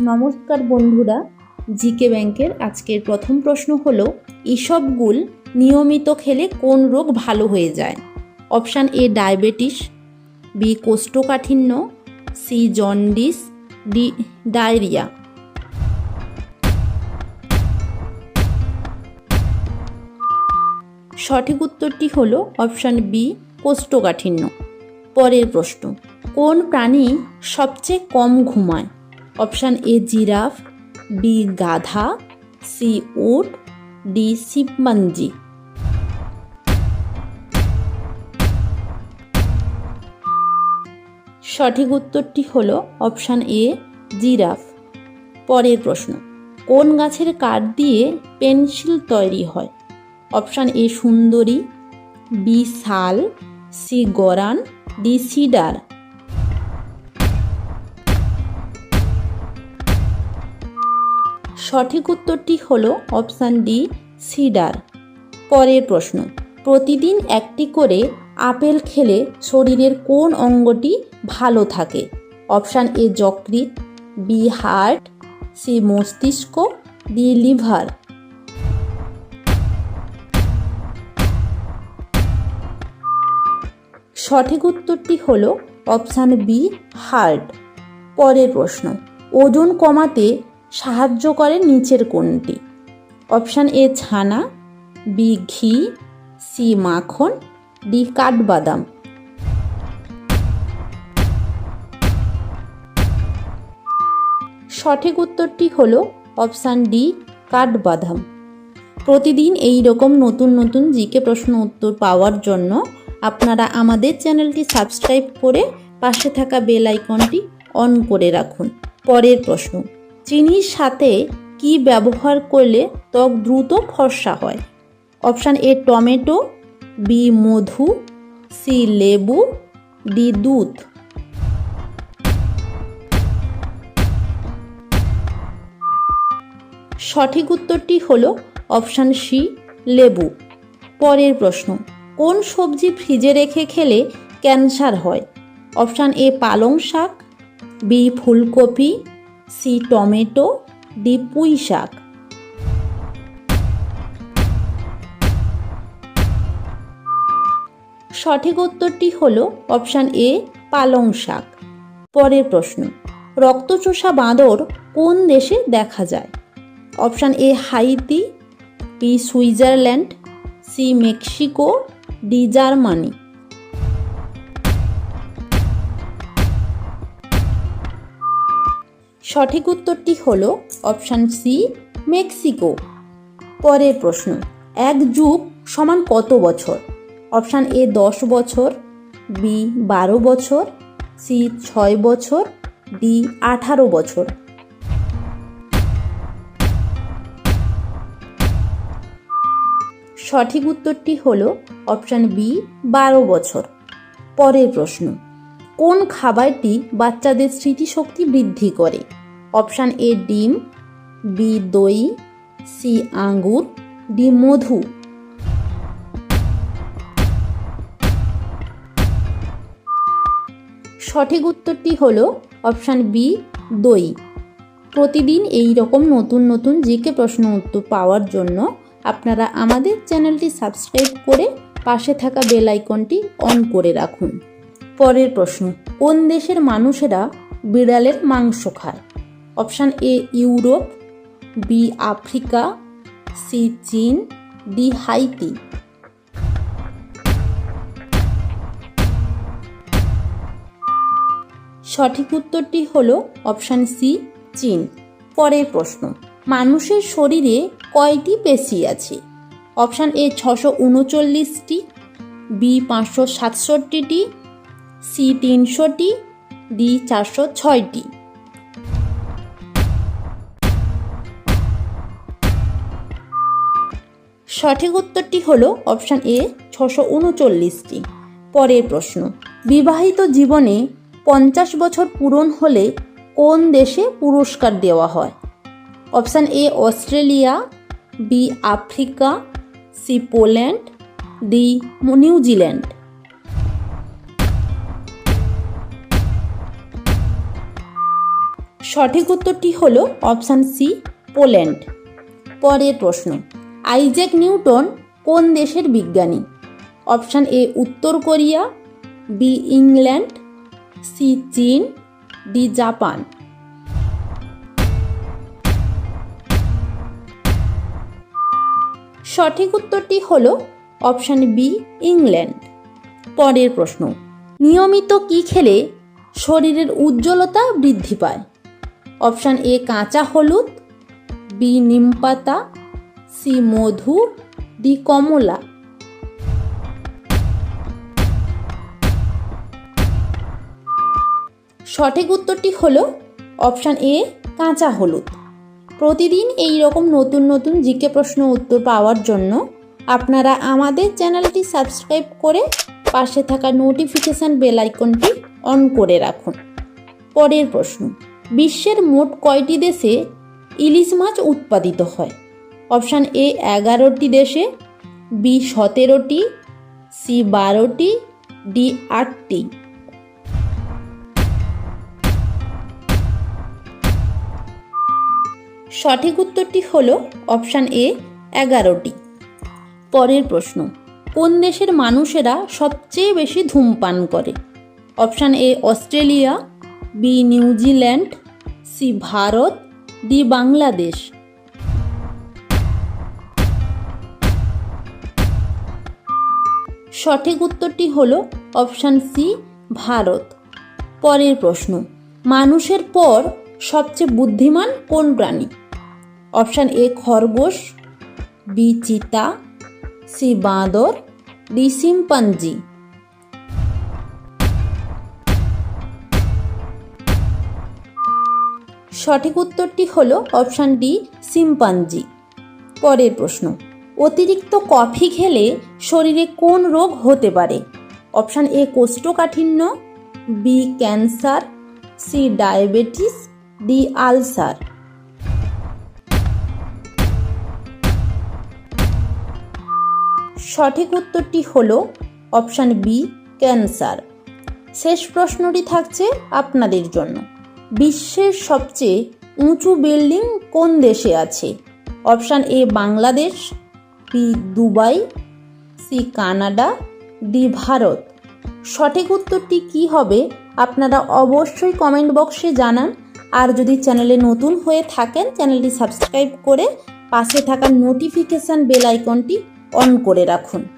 নমস্কার বন্ধুরা, জিকে ব্যাংকের আজকের প্রথম প্রশ্ন হলো ইসবগুল নিয়মিত খেলে কোন রোগ ভালো হয়ে যায়? অপশান এ ডায়াবেটিস, বি কোষ্ঠকাঠিন্য, সি জন্ডিস, ডি ডায়রিয়া। সঠিক উত্তরটি হলো অপশান বি কোষ্ঠকাঠিন্য। পরের প্রশ্ন, কোন প্রাণী সবচেয়ে কম ঘুমায়? অপশান এ জিরাফ, বি গাধা, সি উট, ডি শিবমাঞ্জি। সঠিক উত্তরটি হলো অপশান এ জিরাফ। পরের প্রশ্ন, কোন গাছের কাঠ দিয়ে পেন্সিল তৈরি হয়? অপশান এ সুন্দরী, বি শাল, সি গরান, ডি সিডার। সঠিক উত্তরটি হল অপশান ডি, সিডার। পরের প্রশ্ন, প্রতিদিন একটি করে আপেল খেলে শরীরের কোন অঙ্গটি ভালো থাকে? অপশান এ, যকৃৎ, বি, হার্ট, সি, মস্তিষ্ক, ডি, লিভার। সঠিক উত্তরটি হল অপশান বি, হার্ট। পরের প্রশ্ন, ওজন কমাতে সাহায্য করে নিচের কোনটি অপশান এ ছানা, বি ঘি, সি মাখন, ডি কাঠবাদাম। সঠিক উত্তরটি হল অপশান ডি কাঠবাদাম। প্রতিদিন এই রকম নতুন নতুন জিকে প্রশ্ন উত্তর পাওয়ার জন্য আপনারা আমাদের চ্যানেলটি সাবস্ক্রাইব করে পাশে থাকা বেল আইকনটি অন করে রাখুন। পরের প্রশ্ন। চিনির সাথে কি ব্যবহার করলে ত্বক দ্রুত ফর্সা হয়? অপশান এ, টমেটো, বি, মধু, সি, লেবু, ডি, দুধ। সঠিক উত্তরটি হল অপশান সি, লেবু। পরের প্রশ্ন, কোন সবজি ফ্রিজে রেখে খেলে ক্যান্সার হয়? অপশান এ, পালং শাক, বি, ফুলকপি সি টমেটো, ডি পুঁই শাক। সঠিক উত্তরটি হল অপশান এ, পালং শাক। পরের প্রশ্ন, রক্তচোষা বাঁদর কোন দেশে দেখা যায়? Option A, Haiti, B Switzerland, C Mexico, D Germany. সঠিক উত্তরটি হল অপশান সি মেক্সিকো। পরের প্রশ্ন, এক যুগ সমান কত বছর? অপশান এ দশ বছর বি বারো বছর সি ছয় বছর ডি আঠারো বছর। সঠিক উত্তরটি হল অপশান বি বারো বছর। পরের প্রশ্ন কোন খাবারটি বাচ্চাদের স্মৃতিশক্তি বৃদ্ধি করে? অপশান এ, ডিম, বি, দই, সি, আঙ্গুর, ডি, মধু। সঠিক উত্তরটি হল অপশান বি, দই। প্রতিদিন এই রকম নতুন নতুন জিকে প্রশ্ন উত্তর পাওয়ার জন্য আপনারা আমাদের চ্যানেলটি সাবস্ক্রাইব করে পাশে থাকা বেল আইকনটি অন করে রাখুন। পরের প্রশ্ন, কোন দেশের মানুষেরা বিড়ালের মাংস খায়? Option A, Europe, B, Africa, C, চীন, ডি, হাইতি। সঠিক উত্তরটি হল অপশান সি, চীন। পরের প্রশ্ন, মানুষের শরীরে কয়টি পেশি আছে? অপশান এ, ছশো উনচল্লিশটি, বি, পাঁচশো সাতষট্টিটি সি তিনশোটি, ডি চারশো ছয়টি। সঠিক উত্তরটি হল অপশান এ, ছশো উনচল্লিশটি। পরের প্রশ্ন, বিবাহিত জীবনে পঞ্চাশ বছর পূরণ হলে কোন দেশে পুরস্কার দেওয়া হয়? Option A, Australia, B, Africa, C, Poland, D New Zealand সঠিক উত্তরটি হল অপশান সি, পোল্যান্ড। পরের প্রশ্ন, আইজ্যাক নিউটন কোন দেশের বিজ্ঞানী? অপশান এ, উত্তর কোরিয়া, বি, ইংল্যান্ড, সি, চীন, ডি, জাপান। সঠিক উত্তরটি হল অপশান বি, ইংল্যান্ড। পরের প্রশ্ন, নিয়মিত কি খেলে শরীরের উজ্জ্বলতা বৃদ্ধি পায়? অপশান এ কাঁচা হলুদ, বি নিমপাতা, সি মধু, ডি কমলা। সঠিক উত্তরটি হল অপশান এ কাঁচা হলুদ। প্রতিদিন এই রকম নতুন নতুন জিকে প্রশ্ন উত্তর পাওয়ার জন্য আপনারা আমাদের চ্যানেলটি সাবস্ক্রাইব করে পাশে থাকা নোটিফিকেশান বেল আইকনটি অন করে রাখুন। পরের প্রশ্ন বিশ্বের মোট কয়টি দেশে ইলিশ মাছ উৎপাদিত হয়? অপশান এ, এগারোটি দেশে, বি, সতেরোটি, সি, বারোটি, ডি, আটটি। সঠিক উত্তরটি হল অপশান এ, এগারোটি। পরের প্রশ্ন, কোন দেশের মানুষেরা সবচেয়ে বেশি ধূমপান করে? Option A, Australia B New Zealand, C Bharat, D Bangladesh. সঠিক উত্তরটি হল অপশান সি, ভারত। পরের প্রশ্ন, মানুষের পর সবচেয়ে বুদ্ধিমান কোন প্রাণী? অপশান এ, খরগোশ, বি, চিতা, সি, বাঁদর, ডি সিম্পাঞ্জি সঠিক উত্তরটি হল অপশান ডি সিম্পাঞ্জি পরের প্রশ্ন, অতিরিক্ত কফি খেলে শরীরে কোন রোগ হতে পারে? অপশান এ, কোষ্ঠকাঠিন্য, B, cancer, C, diabetes, D, ulcer. সঠিক উত্তরটি হল অপশান বি, ক্যান্সার। শেষ প্রশ্নটি থাকছে আপনাদের জন্য। বিশ্বের সবচেয়ে উঁচু বিল্ডিং কোন দেশে আছে? Option A, Bangladesh, B, Dubai, C, Canada, D, Bharat. সঠিক উত্তরটি কি হবে আপনারা অবশ্যই কমেন্ট বক্সে জানান। আর যদি চ্যানেলে নতুন হয়ে থাকেন, চ্যানেলটি সাবস্ক্রাইব করে পাশে থাকা নোটিফিকেশান বেল আইকনটি অন করে রাখুন।